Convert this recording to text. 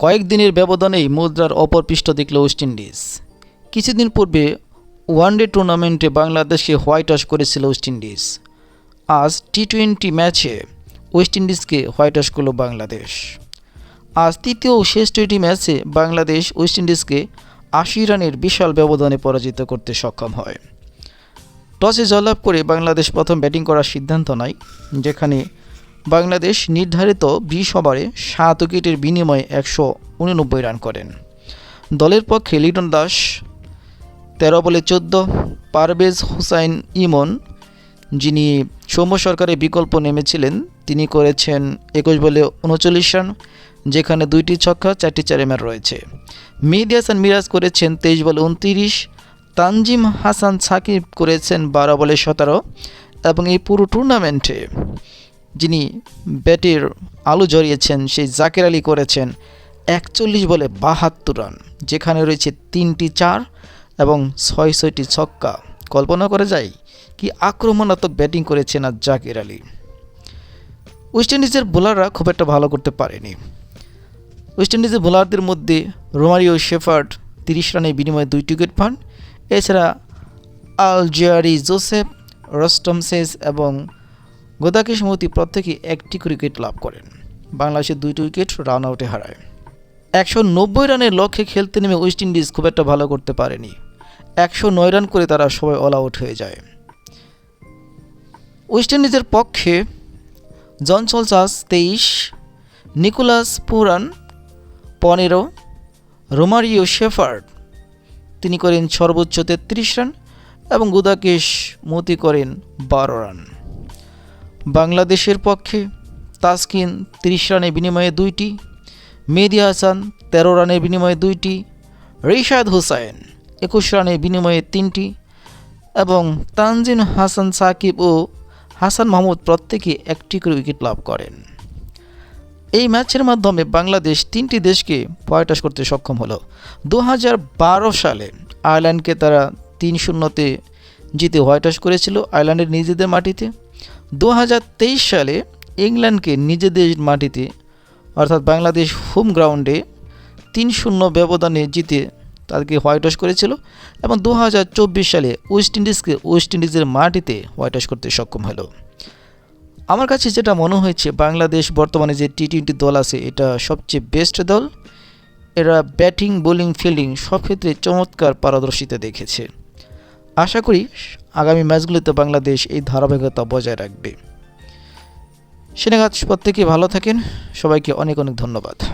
কয়েকদিনের ব্যবধানেই মুদ্রার অপর পৃষ্ঠ দেখল ওয়েস্ট ইন্ডিজ। কিছুদিন পূর্বে ওয়ানডে টুর্নামেন্টে বাংলাদেশকে হোয়াইট ওয়াশ করেছিল ওয়েস্ট ইন্ডিজ। আজ টি টোয়েন্টি ম্যাচে ওয়েস্ট ইন্ডিজকে হোয়াইট ওয়াশ করল বাংলাদেশ। আজ তৃতীয় ও শেষ টোয়েন্টি ম্যাচে বাংলাদেশ ওয়েস্ট ইন্ডিজকে আশি রানের বিশাল ব্যবধানে পরাজিত করতে সক্ষম হয়। টসে জয়লাভ করে বাংলাদেশ প্রথম ব্যাটিং করার সিদ্ধান্ত নেয়, যেখানে বাংলাদেশ নির্ধারিত বিশ ওভারে সাত উইকেটের বিনিময়ে একশো উননব্বই রান করেন। দলের পক্ষে লিটন দাস তেরো বলে চোদ্দ, পারভেজ হুসাইন ইমন, যিনি সৌম্য সরকারের বিকল্প নেমেছিলেন, তিনি করেছেন একুশ বলে উনচল্লিশ রান, যেখানে দুইটি ছক্কা, চারটি চারেমার রয়েছে। মেহেদি হাসান মিরাজ করেছেন তেইশ বলে উনতিরিশ, তানজিম হাসান সাকিব করেছেন বারো বলে সতেরো, এবং এই পুরো টুর্নামেন্টে যিনি ব্যাটের আলো জড়িয়েছেন, সেই জাকের আলী করেছেন একচল্লিশ বলে বাহাত্তর রান, যেখানে রয়েছে তিনটি চার এবং ছয় ছয়টি ছক্কা। কল্পনা করা যায় কি আক্রমণাত্মক ব্যাটিং করেছেন আর জাকের আলী। ওয়েস্ট ইন্ডিজের বোলাররা খুব একটা ভালো করতে পারেনি। ওয়েস্ট ইন্ডিজের বোলারদের মধ্যে রোমারিও শেফার্ড তিরিশ রানের বিনিময়ে দুই উইকেট পান। এছাড়া আলজিয়ারি জোসেফ রস্টমসেস এবং গোদাকিস মতি প্রত্যেকে একটি উইকেট লাভ করেন। বাংলাদেশের দুইটি উইকেট, রান আউটে হারায়। একশো নব্বই রানের লক্ষ্যে খেলতে নেমে ওয়েস্ট ইন্ডিজ খুব একটা ভালো করতে পারেনি। একশো নয় রান করে তারা সবাই অল আউট হয়ে যায়। ওয়েস্ট ইন্ডিজের পক্ষে জনসল চার্লস তেইশ, নিকোলাস পুরান পনেরো, রোমারিও শেফার্ড তিনি করেন সর্বোচ্চ তেত্রিশ রান এবং গুদাকেশ মতি করেন বারো রান। বাংলাদেশের পক্ষে তাসকিন তিরিশ রানের বিনিময়ে দুইটি, মেহেদি হাসান তেরো রানের বিনিময়ে দুইটি, রিশাদ হুসাইন একুশ রানের বিনিময়ে তিনটি এবং তানজিন হাসান সাকিব ও হাসান মাহমুদ প্রত্যেকে একটি করে উইকেট লাভ করেন। এই ম্যাচের মাধ্যমে বাংলাদেশ তিনটি দেশকে পয়টাস করতে সক্ষম হলো। দু হাজার বারো সালে আয়ারল্যান্ডকে তারা তিন শূন্যতে জিতে হোয়াইট হাউস করেছিল। আয়ারল্যান্ডের নিজেদের মাটিতে দু হাজার তেইশ সালে ইংল্যান্ডকে নিজেদের মাটিতে, অর্থাৎ বাংলাদেশ হোম গ্রাউন্ডে তিন শূন্য ব্যবধানে জিতে তাদেরকে হোয়াইট হাউস করেছিল এবং দু হাজার চব্বিশ সালে ওয়েস্ট ইন্ডিজকে ওয়েস্ট ইন্ডিজের মাটিতে হোয়াইট হাউস করতে সক্ষম হলো। আমার কাছে যেটা মনে হয়েছে, বাংলাদেশ বর্তমানে যে টি টোয়েন্টি দল আছে, এটা সবচেয়ে বেস্ট দল। এরা ব্যাটিং বোলিং ফিল্ডিং সব ক্ষেত্রে চমৎকার পারদর্শিতা দেখেছে। আশা করি আগামী ম্যাচগুলিতে বাংলাদেশ এই ধারাবাহিকতা বজায় রাখবে। সেনেগাছ প্রত্যেকেই ভালো থাকেন। সবাইকে অনেক অনেক ধন্যবাদ।